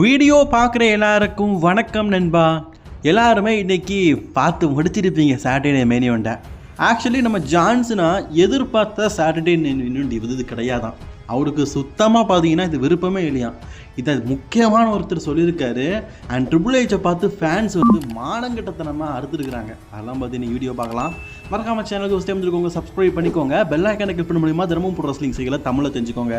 Video பார்க்குற எல்லாருக்கும் வணக்கம் நண்பா. எல்லாருமே இன்னைக்கு பார்த்து முடிச்சிருப்பீங்க சாட்டர்டே மேனியோண்ட ஆக்சுவலி நம்ம ஜான்சனா எதிர்பார்த்த சாட்டர்டே மேனியோண்ட் இது கிடையாதான். அவருக்கு சுத்தமாக பார்த்தீங்கன்னா இது விருப்பமே இல்லையா? இதை முக்கியமான ஒருத்தர் சொல்லியிருக்காரு. அண்ட் ட்ரிபிள் ஹெச்சை பார்த்து ஃபேன்ஸ் வந்து மானங்கட்டத்தனமாக அறுத்துருக்குறாங்க. அதெல்லாம் பார்த்து நீ வீடியோ பார்க்கலாம். மறக்காம சேனலுக்கு ஃபஸ்ட் டைம் இருக்கவங்க சப்ஸ்கிரைப் பண்ணிக்கோங்க. பெல் ஐக்கானை கிளிக் பண்ண மூலியமாக தினமும் ப்ரோ ரெஸ்லிங் செய்யலை தமிழை தெரிஞ்சுக்கோங்க.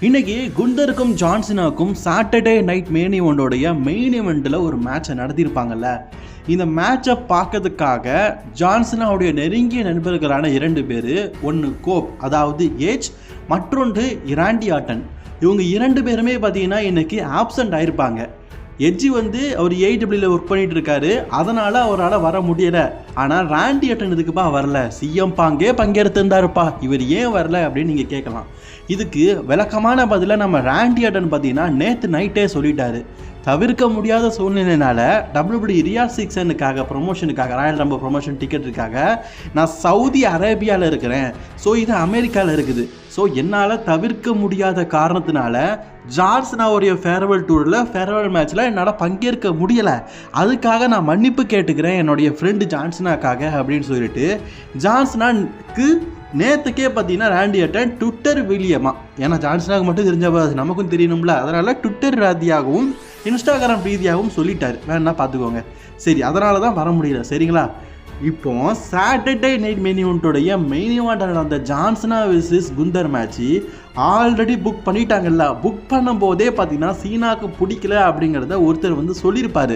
இன்னைக்கு குண்டருக்கும் ஜான்சனாக்கும் சாட்டர்டே நைட் மெயின் இவெண்டோடைய மெயின் இவெண்ட்டில் ஒரு மேட்சை நடத்தியிருப்பாங்கல்ல. இந்த மேட்சை பார்க்கறதுக்காக ஜான்சனாவுடைய நெருங்கிய நண்பர்களான இரண்டு பேர் ஒன்று கோப் அதாவது ஏஜ் மற்றொன்று இராண்டி ஆட்டன். இவங்க இரண்டு பேருமே பார்த்தீங்கன்னா இன்னைக்கு ஆப்சண்ட் ஆயிருப்பாங்க. எஜ்ஜி வந்து அவர் ஏடபிள்யூல ஒர்க் பண்ணிட்டு இருக்காரு அதனால அவரால் வர முடியல. ஆனால் ராண்டி அட்டன் இதுக்குப்பா வரல. சிஎம் பாங்கே பங்கெடுத்திருந்தாருப்பா. இவர் ஏன் வரல அப்படின்னு நீங்கள் கேட்கலாம் இதுக்கு விளக்கமான பதிலை நம்ம ராண்டி அட்டன் பார்த்தீங்கன்னா நேற்று நைட்டே சொல்லிட்டாரு. தவிர்க்க முடியாத சூழ்நிலையினால டபிள்யூபிடி ரியா சிக்ஸனுக்காக ப்ரொமோஷனுக்காக ராயல் ரம்போ ப்ரொமோஷன் டிக்கெட்டுக்காக நான் சவுதி அரேபியாவில் இருக்கிறேன். ஸோ இது அமெரிக்காவில் இருக்குது. ஸோ என்னால் தவிர்க்க முடியாத காரணத்தினால ஒரு ஃபேர்வெல் டூரில் ஃபேர்வெல் மேட்ச்சில் என்னால் பங்கேற்க முடியலை. அதுக்காக நான் மன்னிப்பு கேட்டுக்கிறேன் என்னுடைய ஃப்ரெண்டு ஜான்சனாக்காக அப்படின்னு சொல்லிட்டு. ஜான்சனாக்கு நேற்றுக்கே பார்த்தீங்கன்னா ரேண்டி அட்டன் ட்விட்டர் வில்லியமா. ஏன்னா ஜான்சனாக்கு மட்டும் தெரிஞ்சப்போ நமக்கும் தெரியணும்ல. அதனால் ட்விட்டர் ராதியாகவும் இன்ஸ்டாகிராம் ரீதியாகவும் சொல்லிட்டாரு. வேணா பார்த்துக்கோங்க. சரி அதனால தான் வர முடியல. சரிங்களா? இப்போ சாட்டர்டே நைட் மெயின் இவெண்ட்டோடைய மெயின் இவெண்ட் நடந்த ஜான்சனா versus Gunther match already book பண்ணிட்டாங்கல்ல. Book பண்ணும்போதே பார்த்தீங்கன்னா சீனாவுக்கு பிடிக்கல அப்படிங்கிறத ஒருத்தர் வந்து சொல்லியிருப்பார்.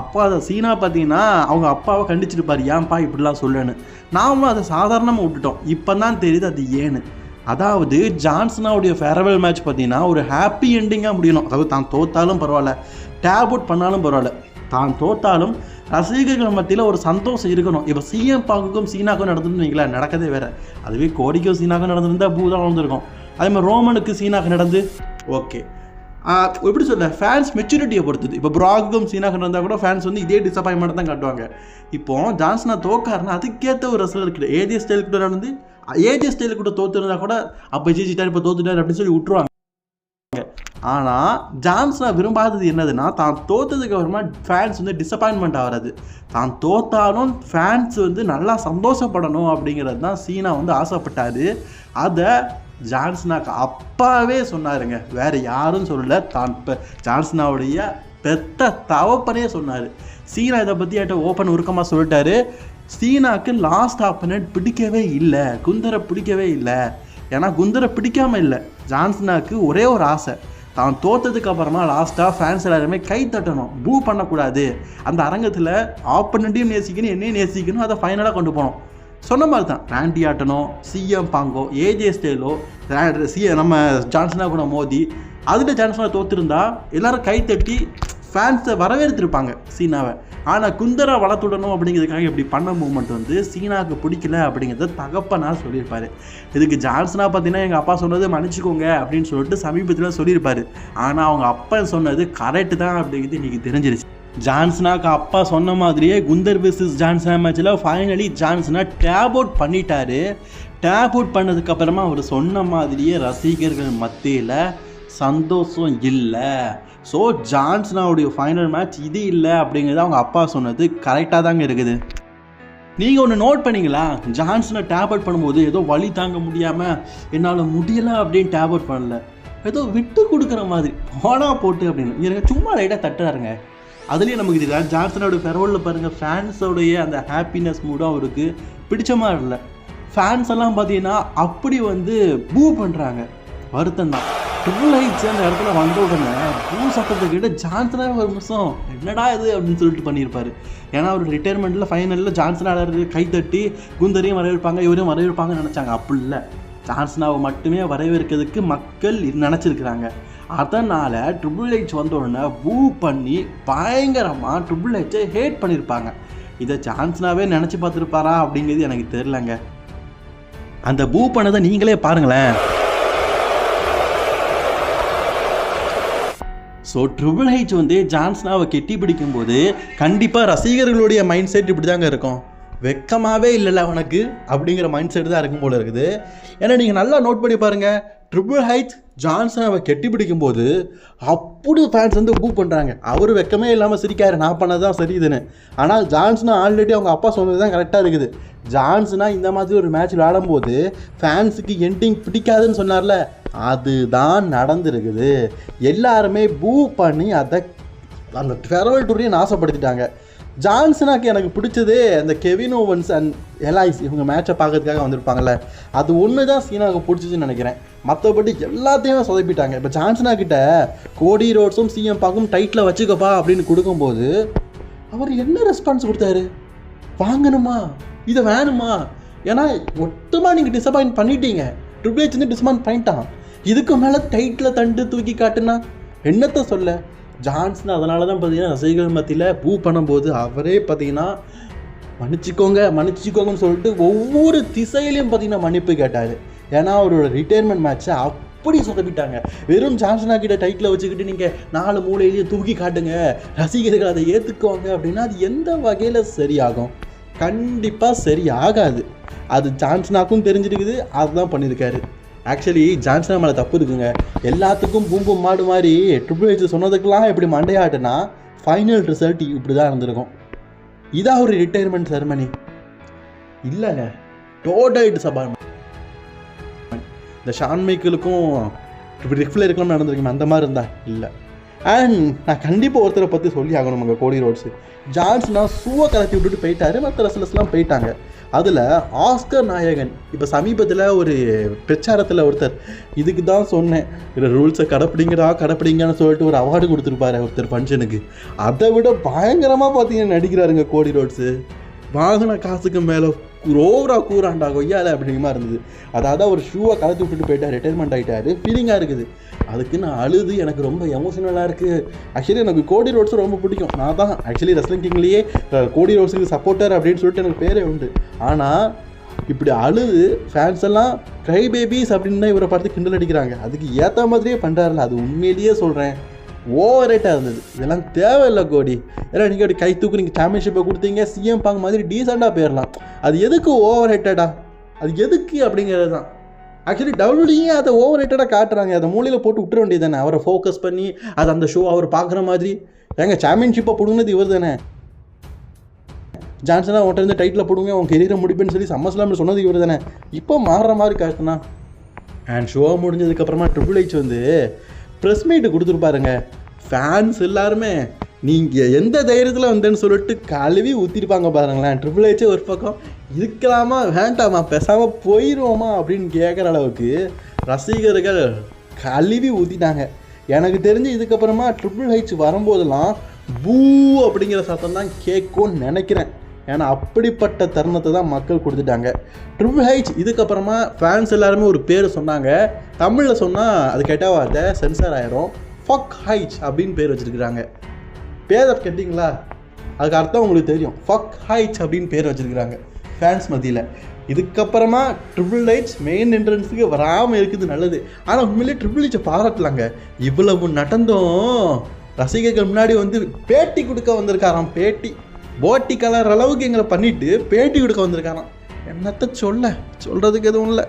அப்போ அதை சீனா பார்த்தீங்கன்னா அவங்க அப்பாவை கண்டிச்சிருப்பார். ஏன்ப்பா இப்படிலாம் சொல்லுன்னு நாமளும் அதை சாதாரணமாக விட்டுட்டோம். இப்போ தான் தெரியுது அது ஏன்னு. அதாவது ஜான்சனாவுடைய ஃபேர்வெல் மேட்ச் பார்த்தீங்கன்னா ஒரு ஹாப்பி எண்டிங்காக முடியணும். அதாவது தான் தோத்தாலும் பரவாயில்ல டேப் அவுட் பண்ணாலும் பரவாயில்ல. தான் தோத்தாலும் ரசிகர்கள் மத்தியில் ஒரு சந்தோஷம் இருக்கணும். இப்போ சிஎம் பாங்குக்கும் சீனாக்கும் நடந்துருந்தீங்களா நடக்கதே வேற. அதுவே கோடிக்கும் சீனாக்கும் நடந்திருந்தா பூ தான் வந்திருக்கும் அதே மாதிரி ரோமனுக்கு சீனாக்கு நடந்து ஓகே எப்படி சொல்ல ஃபேன்ஸ் மெச்சூரிட்டியை பொறுத்தது. இப்போ ப்ராகுக்கும் சீனாக்கு நடந்தால் கூட ஃபேன்ஸ் வந்து இதே டிசப்பாயின்மெண்ட் தான் காட்டுவாங்க. இப்போ ஜான்சனா தோக்காருன்னா அதுக்கேற்ற ஒரு ரசல் இருக்குது ஏஜே ஸ்டைல் கூட நடந்து ஏஜே ஸ்டைல் கூட தோத்துருந்தா கூட அப்போ ஜெயிச்சிட்டார் இப்போ தோத்துட்டார் அப்படின்னு சொல்லி விட்டுருவாங்க. ஆனால் ஜான்சனா விரும்பாதது என்னதுன்னா தான் தோத்ததுக்கு அப்புறமா ஃபேன்ஸ் வந்து டிசப்பாயின்மெண்ட் ஆகிறது தான் தோத்தாலும் ஃபேன்ஸ் வந்து நல்லா சந்தோஷப்படணும் அப்படிங்கிறது தான் சீனா வந்து ஆசைப்பட்டார். அதை ஜான்சனாக்கு அப்பாவே சொன்னாருங்க. வேறு யாரும் சொல்லல. தான் இப்போ ஜான்சனாவுடைய பெத்த தவப்பனே சொன்னார். சீனா இதை பற்றி என்கிட்ட ஓப்பன் உருக்கமாக சொல்லிட்டாரு. சீனாக்கு லாஸ்ட் ஆப்பனட் பிடிக்கவே இல்லை. குந்தரை பிடிக்கவே இல்லை. ஏன்னா குந்தரை பிடிக்காமல் இல்லை. ஜான்சனாக்கு ஒரே ஒரு ஆசை. தான் தோத்ததுக்கு அப்புறமா லாஸ்ட்டாக ஃபேன்ஸ் எல்லாருமே கை தட்டணும். பூ பண்ணக்கூடாது. அந்த அரங்கத்தில் ஆப்பனண்ட்டையும் நேசிக்கணும் என்னையும் நேசிக்கணும் அதை ஃபைனலாக கொண்டு போகணும். சொன்ன மாதிரி தான். ராண்டி ஆட்டனோ சிஎம் பாங்கோ ஏஜே ஸ்டேலோ சி நம்ம ஜான்சனா கூட மோதி அதில் ஜான்சனா தோற்றுருந்தா எல்லோரும் கை தட்டி ஃபேன்ஸை வரவேற்றிருப்பாங்க சீனாவை. ஆனால் குந்தரா வளர்த்துடணும் அப்படிங்கிறதுக்காக இப்படி பண்ண மூமெண்ட் வந்து சீனாவுக்கு பிடிக்கல அப்படிங்கிறத தகப்பனார் சொல்லியிருப்பார். இதுக்கு ஜான்சனா பார்த்தீங்கன்னா எங்கள் அப்பா சொன்னது மன்னிச்சுக்கோங்க அப்படின்னு சொல்லிட்டு சமீபத்தில் சொல்லியிருப்பார். ஆனால் அவங்க அப்பா சொன்னது கரெக்டு தான் அப்படிங்கிறது இன்றைக்கி தெரிஞ்சிருச்சு. ஜான்சனாக்கு அப்பா சொன்ன மாதிரியே குந்தர் விசஸ் ஜான்சனா மேட்ச்சில் ஃபைனலி ஜான்சனா டேப் அவுட் பண்ணிட்டாரு. டேப் அவுட் பண்ணதுக்கப்புறமா அவர் சொன்ன மாதிரியே ரசிகர்கள் மத்தியில் சந்தோஷம் இல்லை. ஸோ ஜான்ஸ்னாவுடைய ஃபைனல் மேட்ச் இது இல்லை அப்படிங்கிறது அவங்க அப்பா சொன்னது கரெக்டாக தாங்க இருக்குது. நீங்கள் ஒன்று நோட் பண்ணீங்களா? ஜான்சனை டேப்லெட் பண்ணும்போது ஏதோ வழி தாங்க முடியாமல் என்னால் முடியலை அப்படின்னு டேப்லெட் பண்ணல. ஏதோ விட்டு கொடுக்குற மாதிரி போனா போட்டு அப்படின்னு. எனக்கு சும்மா லைட்டாக தட்டுறாருங்க. அதுலேயும் நமக்கு இது ஜான்சனோட ஃபெரவலில் பாருங்கள் ஃபேன்ஸோடைய அந்த ஹாப்பினஸ் மூடும் அவருக்கு பிடிச்ச மாதிரி இல்லை. ஃபேன்ஸ் எல்லாம் பார்த்தீங்கன்னா அப்படி வந்து பூ பண்ணுறாங்க வருத்தம் தான் ட்ரிபிள் ஹைட்ஸ் அந்த இடத்துல வந்த உடனே பூ சத்தத்தை கேட்டு ஜான்சனாக ஒரு நிமிஷம் என்னடா இது? அப்படின்னு சொல்லிட்டு பண்ணியிருப்பார். ஏன்னா அவர் ரிட்டையர்மெண்ட்டில் ஃபைனலில் ஜான்சனாக ஆடாரு கை தட்டி குந்தரையும் வரவேற்பாங்க இவரையும் வரவேற்பாங்கன்னு நினச்சாங்க. அப்படி இல்லை. ஜான்சனாவை மட்டுமே வரவேற்கிறதுக்கு மக்கள் நினச்சிருக்கிறாங்க. அதனால் ட்ரிபிள் ஹெச் வந்த உடனே பூ பண்ணி பயங்கரமாக ட்ரிபிள் ஹெச்சை ஹேட் பண்ணியிருப்பாங்க இதை ஜான்சனாவே நினச்சி பார்த்துருப்பாரா அப்படிங்கிறது எனக்கு தெரிலங்க அந்த பூ பண்ணதை நீங்களே பாருங்களேன். ஸோ ட்ரிபிள் ஹெச் வந்து ஜான்ஸ்னாவை கெட்டி பிடிக்கும்போது கண்டிப்பாக ரசிகர்களுடைய மைண்ட் செட் இப்படி தாங்க இருக்கும். வெக்கமாகவே இல்லைல்ல உனக்கு? அப்படிங்கிற மைண்ட் செட் தான் இருக்கும் போல இருக்குது. ஏன்னா நீங்கள் நல்லா நோட் பண்ணி பாருங்கள் ட்ரிபிள் ஹைட் ஜான்சன் அவன் கெட்டி பிடிக்கும் போது அப்படி ஃபேன்ஸ் வந்து பூ பண்ணுறாங்க அவர் வெக்கமே இல்லாமல் சிரிக்காரு. நான் பண்ணது தான் சரி இதுன்னு. ஆனால் ஜான்சனா ஆல்ரெடி அவங்க அப்பா சொன்னது தான் கரெக்டாக இருக்குது. ஜான்சனா இந்த மாதிரி ஒரு மேட்ச் விளையாடும்போது ஃபேன்ஸுக்கு எண்டிங் பிடிக்காதுன்னு சொன்னார்ல. அதுதான் நடந்திருக்குது. எல்லாருமே பூ பண்ணி அதை அந்த ஃபெரவல் டூரையும் நாசப்படுத்திட்டாங்க. ஜான்சனாக்கு எனக்கு பிடிச்சது அந்த கெவின் ஓவன்ஸ் அண்ட் எலாய்ஸ் இவங்க மேட்சை பார்க்கறதுக்காக வந்திருப்பாங்கல்ல. அது ஒன்று தான் சீனாவுக்கு பிடிச்சதுன்னு நினைக்கிறேன். மற்றபடி எல்லாத்தையுமே சொதப்பிட்டாங்க. இப்போ ஜான்சனா கிட்ட கோடி ரோட்ஸும் சிஎம் பாக்கும் டைட்டில் வச்சுக்கப்பா அப்படின்னு கொடுக்கும்போது அவர் என்ன ரெஸ்பான்ஸ் கொடுத்தாரு? வாங்கணுமா? இதை வேணுமா? ஏன்னா மொத்தமாக நீங்கள் டிசப்பாயின்ட் பண்ணிட்டீங்க. ட்ரிபிள் ஹெச் வந்து டிசப்பாயின்ட் பண்ணிட்டான். இதுக்கு மேலே டைட்டில் தண்டு தூக்கி காட்டுனா என்னத்தை சொல்ல? ஜான்சன் அதனால தான் பார்த்தீங்கன்னா ரசிகர்கள் மத்தியில் பூ பண்ணும்போது அவரே பார்த்தீங்கன்னா மன்னிச்சிக்கோங்க மன்னிச்சிக்கோங்கன்னு சொல்லிட்டு ஒவ்வொரு திசையிலையும் பார்த்தீங்கன்னா மன்னிப்பு கேட்டார். ஏன்னா அவரோட ரிட்டையர்மெண்ட் மேட்ச்சை அப்படி சொதப்பிட்டாங்க. வெறும் ஜான்சனா கிட்ட டைட்டில் வச்சுக்கிட்டு நீங்கள் நாலு மூலையிலையும் தூக்கி காட்டுங்க ரசிகர்கள் அதை ஏற்றுக்குவாங்க அப்படின்னா அது எந்த வகையில் சரியாகும்? கண்டிப்பாக சரி ஆகாது. அது ஜான்சனாக்கும் தெரிஞ்சிருக்குது அதுதான் பண்ணியிருக்காரு. ஆக்சுவலி ஜான்சனா மேலே தப்பு இருக்குங்க. எல்லாத்துக்கும் பூம்பும் மாடு மாதிரி ட்ரிபிள் ஹெச் சொன்னதுக்கெல்லாம் இப்படி மண்டையாட்டுனா ஃபைனல் ரிசல்ட் இப்படி தான் இருந்திருக்கும் இதான் ஒரு ரிட்டையர்மெண்ட் செரமனி இல்லைங்க. டோடைட் சபா. இந்த ஷான் மைக்கிளுக்கும் இப்படி ரிஃப்ளருக்கும் நடந்திருக்குமே அந்த மாதிரி இருந்தா? இல்லை. அண்ட் நான் கண்டிப்பாக ஒருத்தரை பற்றி சொல்லி ஆகணும் அங்கே கோடி ரோட்ஸு. ஜான்ஸ்னா ஷூவை கலத்தி விட்டுட்டு போயிட்டாரு. மற்ற ரெஸ்லர்ஸ்லாம் போயிட்டாங்க. அதில் ஆஸ்கர் நாயகன் இப்போ சமீபத்தில் ஒரு பிரச்சாரத்தில் ஒருத்தர் இதுக்கு தான் சொன்னேன். இந்த ரூல்ஸை கடைப்பிடிங்கடா கடைப்பிடிங்கன்னு சொல்லிட்டு ஒரு அவார்டு கொடுத்துருப்பாரு ஒருத்தர் ஃபங்க்ஷனுக்கு அதை விட பயங்கரமாக பார்த்தீங்கன்னா நடிக்கிறாருங்க கோடி ரோட்ஸு. வாங்கின காசுக்கு மேலே ஓவரா கூறாண்டா கொய்யால அப்படிங்கிற மாதிரி இருந்தது. அதாவது அவர் ஷூவை கலத்து விட்டுட்டு போயிட்டார் ரிட்டைர்மெண்ட் ஆகிட்டாரு ஃபீலிங்காக இருக்குது. அதுக்கு நான் அழுது எனக்கு ரொம்ப எமோஷனலாக இருக்குது ஆக்சுவலி எனக்கு கோடி ரோட்ஸ் ரொம்ப பிடிக்கும். நான் தான் ஆக்சுவலி ரெஸ்லிங் கிங்லேயே கோடி ரோட்ஸுக்கு சப்போர்ட்டர் அப்படின்னு சொல்லிட்டு எனக்கு பேரே உண்டு. ஆனால் இப்படி அழுது ஃபேன்ஸ் எல்லாம் கை பேபிஸ் அப்படின்னு தான் இவரை பார்த்து கிண்டல் அடிக்கிறாங்க. அதுக்கு ஏற்ற மாதிரியே பண்ணுறாருல அது உண்மையிலேயே சொல்கிறேன் ஓவர் ரேட்டாக இருந்தது. இதெல்லாம் தேவையில்லை கோடி ஏன்னா நீங்கள் அப்படி கை தூக்கு நீங்கள் சாம்பியன்ஷிப்பை கொடுத்தீங்க சிஎம் பாங்க மாதிரி டீசெண்டாக போயிடலாம் அது எதுக்கு ஓவர் ரேட்டடா அது எதுக்கு அப்படிங்கிறது தான். ஆக்சுவலி டபிள்யூடியே அதை ஓவர் ரேட்டடாக காட்டுறாங்க. அதை மூலையில் போட்டு விட்டுற வேண்டியது தானே அவரை ஃபோக்கஸ் பண்ணி அது அந்த ஷோ அவர் பார்க்குற மாதிரி. ஏங்க சாம்பியன்ஷிப்பை பிடுங்கினது இவர் தானே ஜான்சனாக உன்ட்ட இருந்து டைட்டில் போடுங்க உன் கெரியரை முடிப்புன்னு சொல்லி சம்மஸ்லாமில் சொன்னது இவர் தானே இப்போ மாறுற மாதிரி காட்டுனா? அண்ட் ஷோ முடிஞ்சதுக்கப்புறமா ட்ரிபிள் ஹெச் வந்து ப்ரெஸ் மீட்டு கொடுத்துருப்பாருங்க ஃபேன்ஸ் எல்லாருமே நீங்கள் எந்த தைரியத்தில் வந்தேன்னு சொல்லிட்டு கழுவி ஊற்றிருப்பாங்க பாருங்களேன். ட்ரிபிள் ஹெச்சே ஒரு பக்கம் இருக்கலாமா? வேண்டாமா? பேசாமல் போயிடுவோமா அப்படின்னு கேட்குற அளவுக்கு ரசிகர்கள் கழுவி ஊற்றிட்டாங்க எனக்கு தெரிஞ்சு இதுக்கப்புறமா ட்ரிபிள் ஹைச் வரும்போதெல்லாம் பூ அப்படிங்கிற சத்தம் தான் கேட்கும்னு நினைக்கிறேன். ஏன்னா அப்படிப்பட்ட தருணத்தை தான் மக்கள் கொடுத்துட்டாங்க. ட்ரிபிள் ஹைச் இதுக்கப்புறமா ஃபேன்ஸ் எல்லாருமே ஒரு பேர் சொன்னாங்க. தமிழில் சொன்னால் அது கெட்ட வார்த்தை சென்சார் ஆயிரும். ஃபக் ஹைச் அப்படின்னு பேர் வச்சுருக்குறாங்க. பேர் கேட்டிங்களா? அதுக்கு அர்த்தம் உங்களுக்கு தெரியும். ஃபக் ஹைச் அப்படின்னு பேர் வச்சுருக்குறாங்க. ஃபேன்ஸ் மத்தியில். இதுக்கப்புறமா ட்ரிபிள் ஹைச் மெயின் என்ட்ரன்ஸுக்கு வராமல் இருக்குது நல்லது. ஆனால் உண்மையிலே ட்ரிபிள் ஹைச்சை பாராட்டலாங்க. இவ்வளவு நடந்தும் ரசிகர்கள் முன்னாடி வந்து பேட்டி கொடுக்க வந்திருக்காராம். பேட்டி போட்டி கலர் அளவுக்கு எங்களை பண்ணிட்டு பேட்டி கொடுக்க வந்திருக்காராம். என்னத்த சொல்ல? சொல்கிறதுக்கு எதுவும் இல்லை.